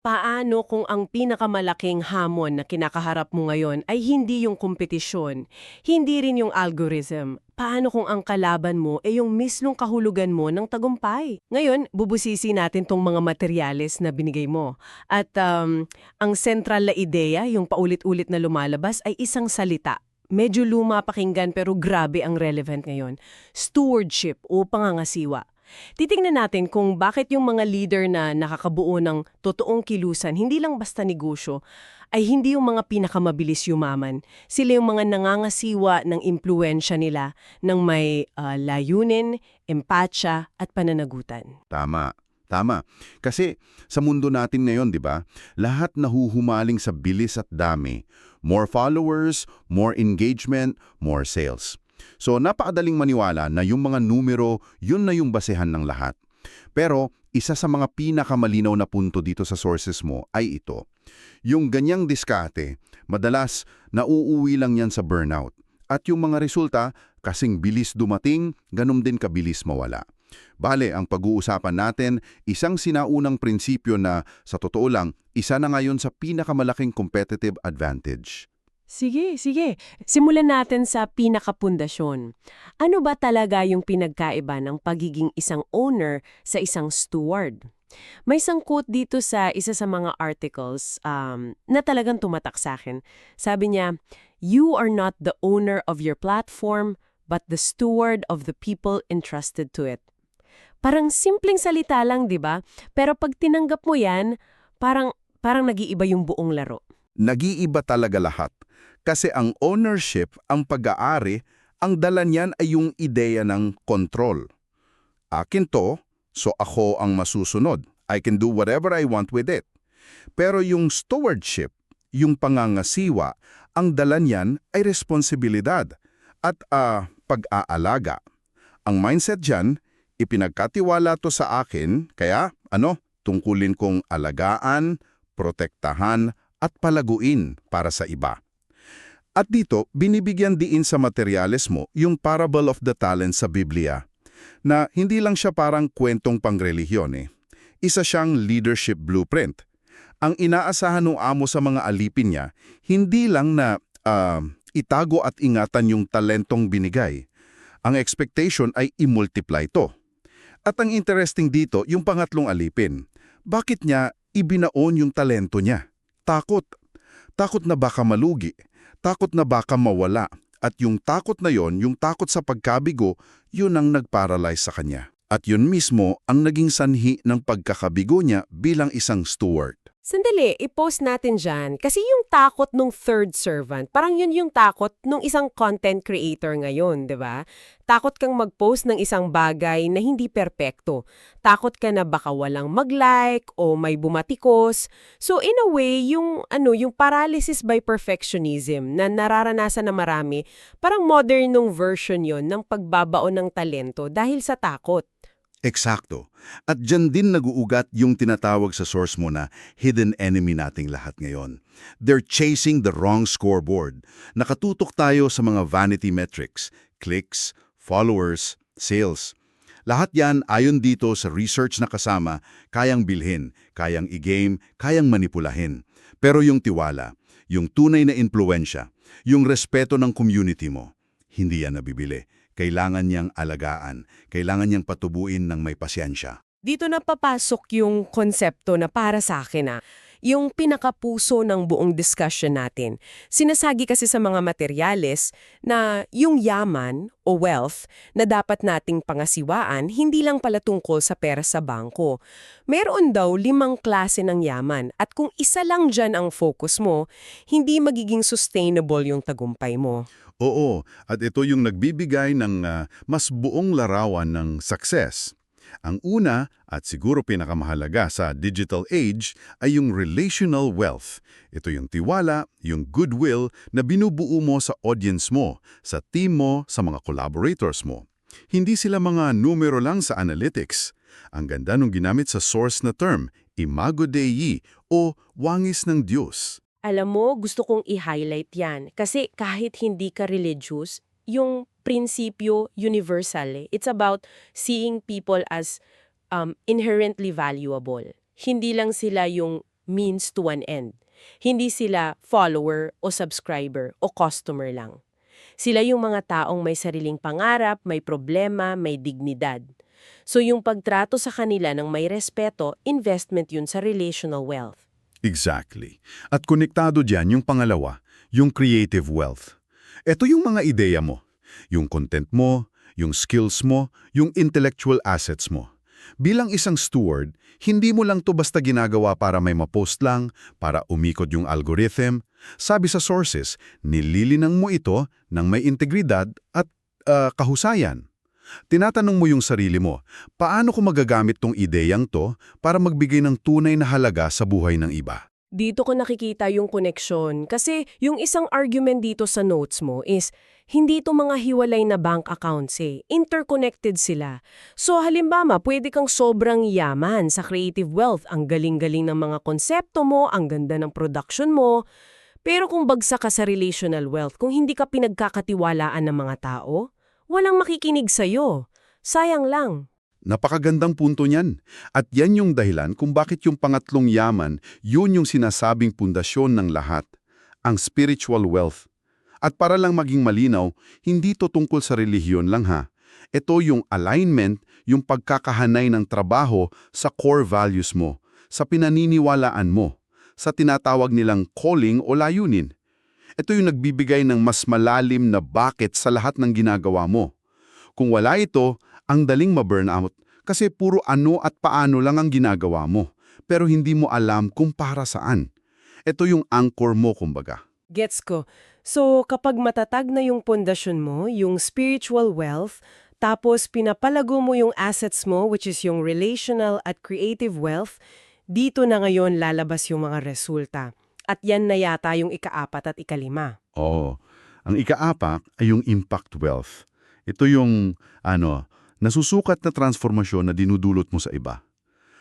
Paano kung ang pinakamalaking hamon na kinakaharap mo ngayon ay hindi yung kompetisyon, hindi rin yung algorithm? Paano kung ang kalaban mo ay yung mismong kahulugan mo ng tagumpay? Ngayon, bubusisi natin tong mga materyales na binigay mo. At um, ang central na ideya, yung paulit-ulit na lumalabas, ay isang salita. Medyo luma pakinggan pero grabe ang relevant ngayon. Stewardship o pangangasiwa. Titingnan natin kung bakit yung mga leader na nakakabuo ng totoong kilusan, hindi lang basta negosyo, ay hindi yung mga pinakamabilis yumaman. Sila yung mga nangangasiwa ng impluensya nila ng may ah, layunin, empatsya at pananagutan. Tama. Tama. Kasi sa mundo natin ngayon, di ba, lahat nahuhumaling sa bilis at dami. More followers, more engagement, more sales. So napakadaling maniwala na yung mga numero, yun na yung basehan ng lahat. Pero isa sa mga pinakamalinaw na punto dito sa sources mo ay ito. Yung ganyang diskate, madalas nauuwi lang yan sa burnout. At yung mga resulta, kasing bilis dumating, ganun din kabilis mawala. Bale, ang pag-uusapan natin, isang sinaunang prinsipyo na, sa totoo lang, isa na ngayon sa pinakamalaking competitive advantage. Sige, sige. Simulan natin sa pinakapundasyon. Ano ba talaga yung pinagkaiba ng pagiging isang owner sa isang steward? May isang quote dito sa isa sa mga articles um, na talagang tumatak sa akin. Sabi niya, You are not the owner of your platform, but the steward of the people entrusted to it. Parang simpleng salita lang, di ba? Pero pag tinanggap mo yan, parang, parang nag-iiba yung buong laro. Nag-iiba talaga lahat. Kasi ang ownership, ang pag-aari, ang dala niyan ay yung ideya ng control. Akin to, so ako ang masusunod. I can do whatever I want with it. Pero yung stewardship, yung pangangasiwa, ang dala niyan ay responsibilidad at ah, pag-aalaga. Ang mindset dyan, ipinagkatiwala to sa akin, kaya ano, tungkulin kong alagaan, protektahan at palaguin para sa iba. At dito, binibigyan diin sa materyales mo yung parable of the talents sa Biblia, na hindi lang siya parang kwentong pangrelihiyon eh. Isa siyang leadership blueprint. Ang inaasahan ng amo sa mga alipin niya, hindi lang na ah, itago at ingatan yung talentong binigay. Ang expectation ay i-multiply to. At ang interesting dito, yung pangatlong alipin. Bakit niya ibinaon yung talento niya? Takot. Takot na baka malugi. Takot na baka mawala. At yung takot na yon, yung takot sa pagkabigo, yun ang nagparalyze sa kanya. At yun mismo ang naging sanhi ng pagkakabigo niya bilang isang steward. Sandali, i-post natin dyan. Kasi yung takot nung third servant, parang yun yung takot nung isang content creator ngayon, di ba? Takot kang mag-post ng isang bagay na hindi perpekto. Takot ka na baka walang mag-like o may bumatikos. So in a way, yung, ano, yung paralysis by perfectionism na nararanasan na marami, parang modernong version yon ng pagbabaon ng talento dahil sa takot. Eksakto. At dyan din naguugat yung tinatawag sa source mo na hidden enemy nating lahat ngayon. They're chasing the wrong scoreboard. Nakatutok tayo sa mga vanity metrics, clicks, followers, sales. Lahat yan ayon dito sa research na kasama, kayang bilhin, kayang i-game, kayang manipulahin. Pero yung tiwala, yung tunay na impluensya, yung respeto ng community mo, hindi yan nabibili. Kailangan niyang alagaan, kailangan niyang patubuin ng may pasyensya. Dito na papasok yung konsepto na para sa akin na yung pinakapuso ng buong discussion natin. Sinasagi kasi sa mga materyales na yung yaman o wealth na dapat nating pangasiwaan hindi lang pala tungkol sa pera sa bangko. Meron daw limang klase ng yaman at kung isa lang dyan ang focus mo, hindi magiging sustainable yung tagumpay mo. Oo, at ito yung nagbibigay ng ah, mas buong larawan ng success. Ang una, at siguro pinakamahalaga sa digital age, ay yung relational wealth. Ito yung tiwala, yung goodwill na binubuo mo sa audience mo, sa team mo, sa mga collaborators mo. Hindi sila mga numero lang sa analytics. Ang ganda nung ginamit sa source na term, imago Dei o wangis ng Diyos. Alam mo, gusto kong i-highlight yan. Kasi kahit hindi ka religious, yung prinsipyo universal eh. It's about seeing people as um, inherently valuable. Hindi lang sila yung means to an end. Hindi sila follower o subscriber o customer lang. Sila yung mga taong may sariling pangarap, may problema, may dignidad. So yung pagtrato sa kanila ng may respeto, investment yun sa relational wealth. Exactly. At konektado dyan yung pangalawa, yung creative wealth. Ito yung mga ideya mo, yung content mo, yung skills mo, yung intellectual assets mo. Bilang isang steward, hindi mo lang to basta ginagawa para may mapost lang, para umikot yung algorithm. Sabi sa sources, nililinang mo ito ng may integridad at ah, kahusayan. Tinatanong mo yung sarili mo, paano ko magagamit tong ideyang to para magbigay ng tunay na halaga sa buhay ng iba? Dito ko nakikita yung koneksyon kasi yung isang argument dito sa notes mo is hindi to mga hiwalay na bank accounts eh. Interconnected sila. So halimbawa, pwede kang sobrang yaman sa creative wealth. Ang galing-galing ng mga konsepto mo, ang ganda ng production mo. Pero kung bagsak ka sa relational wealth, kung hindi ka pinagkakatiwalaan ng mga tao, walang makikinig sa'yo. Sayang lang. Napakagandang punto niyan. At yan yung dahilan kung bakit yung pangatlong yaman, yun yung sinasabing pundasyon ng lahat, ang spiritual wealth. At para lang maging malinaw, hindi to tungkol sa relihiyon lang ha. Ito yung alignment, yung pagkakahanay ng trabaho sa core values mo, sa pinaniniwalaan mo, sa tinatawag nilang calling o layunin. Ito yung nagbibigay ng mas malalim na bakit sa lahat ng ginagawa mo. Kung wala ito, ang daling ma-burnout kasi puro ano at paano lang ang ginagawa mo, pero hindi mo alam kung para saan. Ito yung anchor mo kumbaga. Gets ko. So, kapag matatag na yung pundasyon mo, yung spiritual wealth, tapos pinapalago mo yung assets mo, which is yung relational at creative wealth, dito na ngayon lalabas yung mga resulta. At yan na yata yung ikaapat at ikalima. Oo. Ang ikaapak ay yung impact wealth. Ito yung, ano, nasusukat na transformasyon na dinudulot mo sa iba.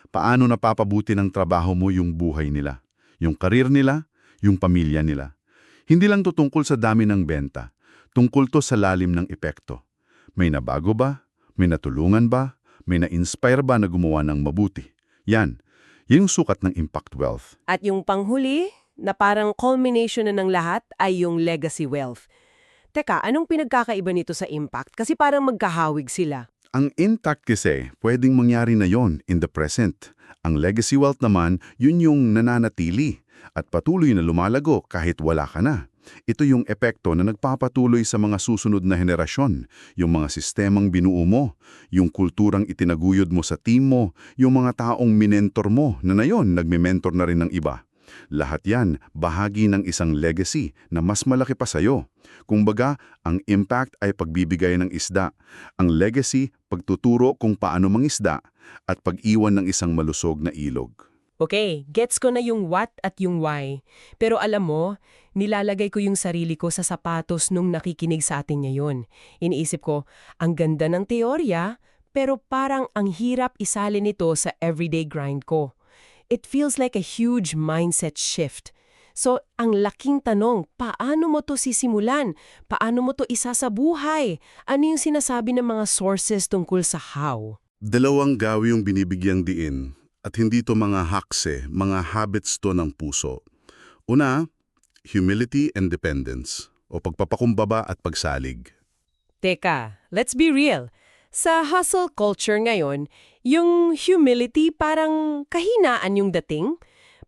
Paano napapabuti ng trabaho mo yung buhay nila, yung karir nila, yung pamilya nila. Hindi lang to tungkol sa dami ng benta, tungkol to sa lalim ng epekto. May nabago ba? May natulungan ba? May na-inspire ba na gumawa ng mabuti? Yan, yung sukat ng impact wealth. At yung panghuli, na parang culmination na ng lahat, ay yung legacy wealth. Teka, anong pinagkakaiba nito sa impact? Kasi parang magkahawig sila. Ang intact kasi, pwedeng mangyari na yon in the present. Ang legacy wealth naman, yun yung nananatili at patuloy na lumalago kahit wala ka na. Ito yung epekto na nagpapatuloy sa mga susunod na henerasyon, yung mga sistemang binuo mo, yung kulturang itinaguyod mo sa team mo, yung mga taong minentor mo na nayon nagme-mentor na rin ng iba. Lahat yan bahagi ng isang legacy na mas malaki pa sa'yo. Kumbaga, ang impact ay pagbibigay ng isda. Ang legacy, pagtuturo kung paano mangisda at pag-iwan ng isang malusog na ilog. Okay, gets ko na yung what at yung why. Pero alam mo, nilalagay ko yung sarili ko sa sapatos nung nakikinig sa atin ngayon. Iniisip ko, ang ganda ng teorya, pero parang ang hirap isalin ito sa everyday grind ko. It feels like a huge mindset shift. So, ang laking tanong, paano mo to sisimulan? Paano mo to isa sa buhay? Ano yung sinasabi ng mga sources tungkol sa how? Dalawang gawi yung binibigyang diin at hindi to mga hakse, mga habits to ng puso. Una, humility and dependence o pagpapakumbaba at pagsalig. Teka, let's be real. Sa hustle culture ngayon, yung humility parang kahinaan yung dating.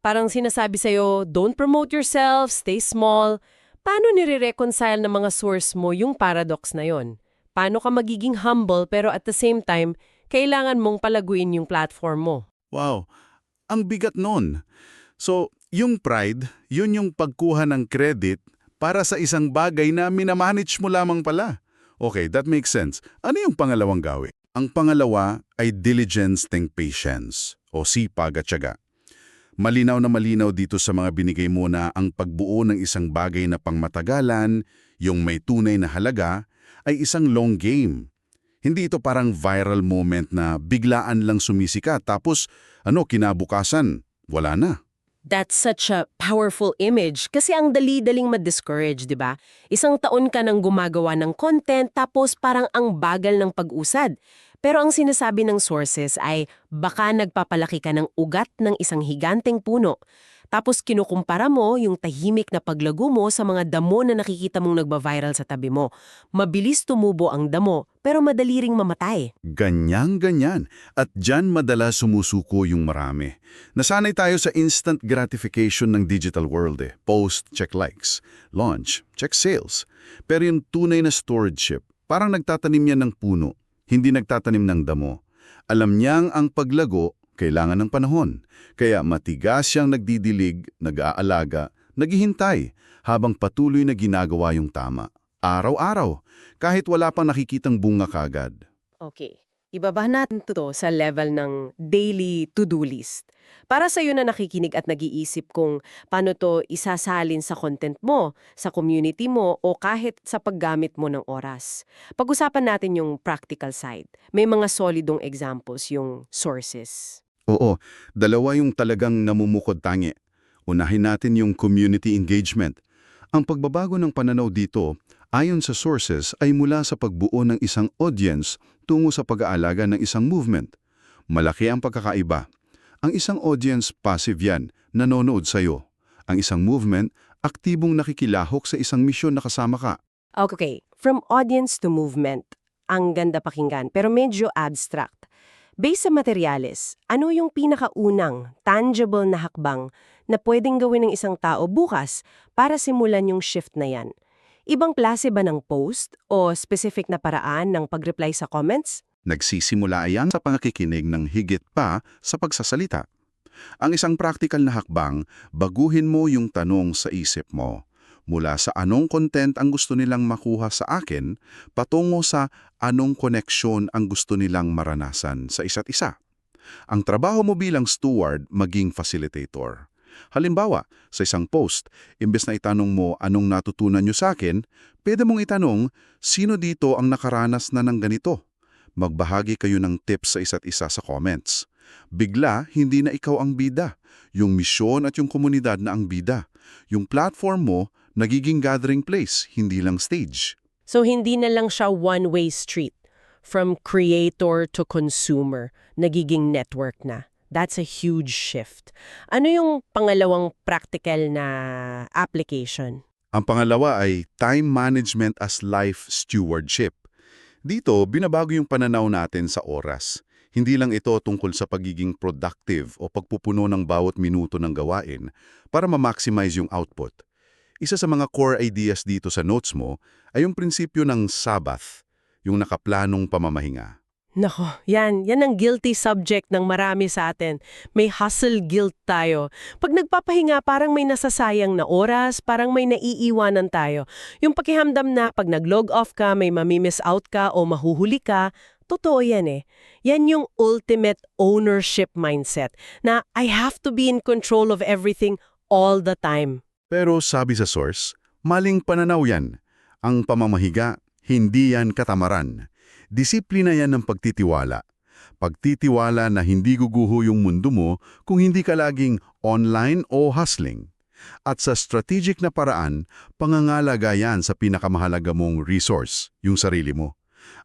Parang sinasabi sa'yo, don't promote yourself, stay small. Paano nire-reconcile ng mga source mo yung paradox na yon? Paano ka magiging humble pero at the same time, kailangan mong palaguin yung platform mo? Wow, ang bigat nun. So, yung pride, yun yung pagkuha ng credit para sa isang bagay na minamanage mo lamang pala. Okay, that makes sense. Ano yung pangalawang gawi? Ang pangalawa ay diligence and patience o sipag at tiyaga. Malinaw na malinaw dito sa mga binigay mo na ang pagbuo ng isang bagay na pangmatagalan, yung may tunay na halaga, ay isang long game. Hindi ito parang viral moment na biglaan lang sumisika tapos ano kinabukasan, wala na. That's such a powerful image kasi ang dali-daling ma-discourage, di ba? Isang taon ka nang gumagawa ng content tapos parang ang bagal ng pag-usad. Pero ang sinasabi ng sources ay baka nagpapalaki ka ng ugat ng isang higanteng puno. Tapos kinukumpara mo yung tahimik na paglago mo sa mga damo na nakikita mong nagba-viral sa tabi mo. Mabilis tumubo ang damo, pero madali ring mamatay. Ganyan-ganyan. At dyan madalas sumusuko yung marami. Nasanay tayo sa instant gratification ng digital world eh. Post, check likes. Launch, check sales. Pero yung tunay na stewardship, parang nagtatanim yan ng puno, hindi nagtatanim ng damo. Alam niyang ang paglago, kailangan ng panahon. Kaya matigas siyang nagdidilig, nag-aalaga, naghihintay, habang patuloy na ginagawa yung tama. Araw-araw, kahit wala pang nakikitang bunga kagad. Okay. Ibaba natin to sa level ng daily to-do list. Para sa iyo na nakikinig at nag-iisip kung paano to isasalin sa content mo, sa community mo, o kahit sa paggamit mo ng oras. Pag-usapan natin yung practical side. May mga solidong examples yung sources. Oo, dalawa yung talagang namumukod tangi. Unahin natin yung community engagement. Ang pagbabago ng pananaw dito, ayon sa sources, ay mula sa pagbuo ng isang audience tungo sa pag-aalaga ng isang movement. Malaki ang pagkakaiba. Ang isang audience, passive yan, nanonood sa'yo. Ang isang movement, aktibong nakikilahok sa isang misyon na kasama ka. Okay, from audience to movement. Ang ganda pakinggan, pero medyo abstract. Based sa materyales, ano yung pinakaunang, tangible na hakbang na pwedeng gawin ng isang tao bukas para simulan yung shift na yan? Ibang klase ba ng post o specific na paraan ng pag-reply sa comments? Nagsisimula yan sa pangakikinig ng higit pa sa pagsasalita. Ang isang practical na hakbang, baguhin mo yung tanong sa isip mo. Mula sa anong content ang gusto nilang makuha sa akin, patungo sa anong koneksyon ang gusto nilang maranasan sa isa't isa. Ang trabaho mo bilang steward, maging facilitator. Halimbawa, sa isang post, imbes na itanong mo anong natutunan nyo sa akin, pwede mong itanong, sino dito ang nakaranas na ng ganito? Magbahagi kayo ng tips sa isa't isa sa comments. Bigla, hindi na ikaw ang bida. Yung misyon at yung komunidad na ang bida. Yung platform mo, nagiging gathering place, hindi lang stage. So hindi na lang siya one-way street. From creator to consumer, nagiging network na. That's a huge shift. Ano yung pangalawang practical na application? Ang pangalawa ay time management as life stewardship. Dito, binabago yung pananaw natin sa oras. Hindi lang ito tungkol sa pagiging productive o pagpupuno ng bawat minuto ng gawain para ma-maximize yung output. Isa sa mga core ideas dito sa notes mo ay yung prinsipyo ng Sabbath, yung nakaplanong pamamahinga. Nako, yan. Yan ang guilty subject ng marami sa atin. May hustle guilt tayo. Pag nagpapahinga, parang may nasasayang na oras, parang may naiiwanan tayo. Yung pakihamdam na pag nag-log off ka, may mamimiss out ka o mahuhuli ka, totoo yan eh. Yan yung ultimate ownership mindset na I have to be in control of everything all the time. Pero sabi sa source, maling pananaw yan. Ang pamamahiga, hindi yan katamaran. Disiplina yan ng pagtitiwala. Pagtitiwala na hindi guguho yung mundo mo kung hindi ka laging online o hustling. At sa strategic na paraan, pangangalaga yan sa pinakamahalaga mong resource, yung sarili mo.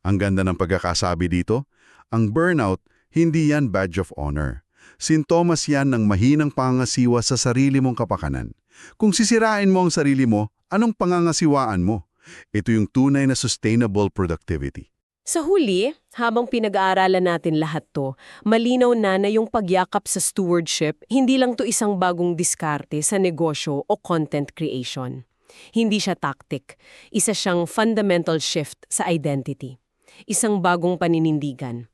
Ang ganda ng pagkakasabi dito, ang burnout, hindi yan badge of honor. Sintomas yan ng mahinang pangangasiwa sa sarili mong kapakanan. Kung sisirain mo ang sarili mo, anong pangangasiwaan mo? Ito yung tunay na sustainable productivity. Sa huli, habang pinag-aaralan natin lahat to, malinaw na na yung pagyakap sa stewardship, hindi lang to isang bagong diskarte sa negosyo o content creation. Hindi siya tactic. Isa siyang fundamental shift sa identity. Isang bagong paninindigan.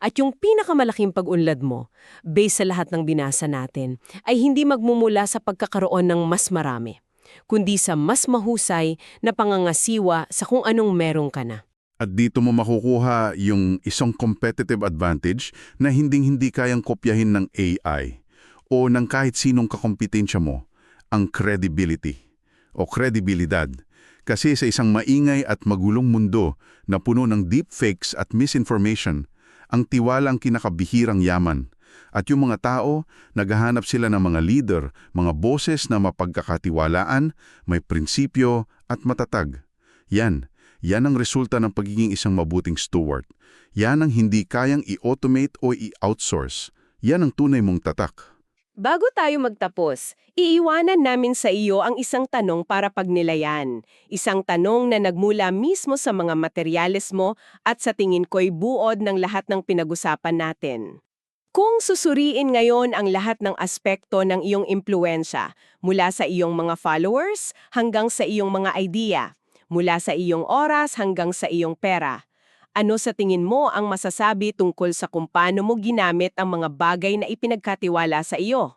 At yung pinakamalaking pag-unlad mo, based sa lahat ng binasa natin, ay hindi magmumula sa pagkakaroon ng mas marami, kundi sa mas mahusay na pangangasiwa sa kung anong meron ka na. At dito mo makukuha yung isang competitive advantage na hinding-hindi kayang kopyahin ng AI o ng kahit sinong kakompetensya mo, ang credibility o kredibilidad. Kasi sa isang maingay at magulong mundo na puno ng deepfakes at misinformation, ang tiwala ang kinakabihirang yaman. At yung mga tao, naghahanap sila ng mga leader, mga boses na mapagkakatiwalaan, may prinsipyo at matatag. Yan, yan ang resulta ng pagiging isang mabuting steward. Yan ang hindi kayang i-automate o i-outsource. Yan ang tunay mong tatak. Bago tayo magtapos, iiwanan namin sa iyo ang isang tanong para pagnilayan. Isang tanong na nagmula mismo sa mga materyales mo at sa tingin ko'y buod ng lahat ng pinag-usapan natin. Kung susuriin ngayon ang lahat ng aspekto ng iyong impluensya, mula sa iyong mga followers hanggang sa iyong mga idea, mula sa iyong oras hanggang sa iyong pera, ano sa tingin mo ang masasabi tungkol sa kung paano mo ginamit ang mga bagay na ipinagkatiwala sa iyo?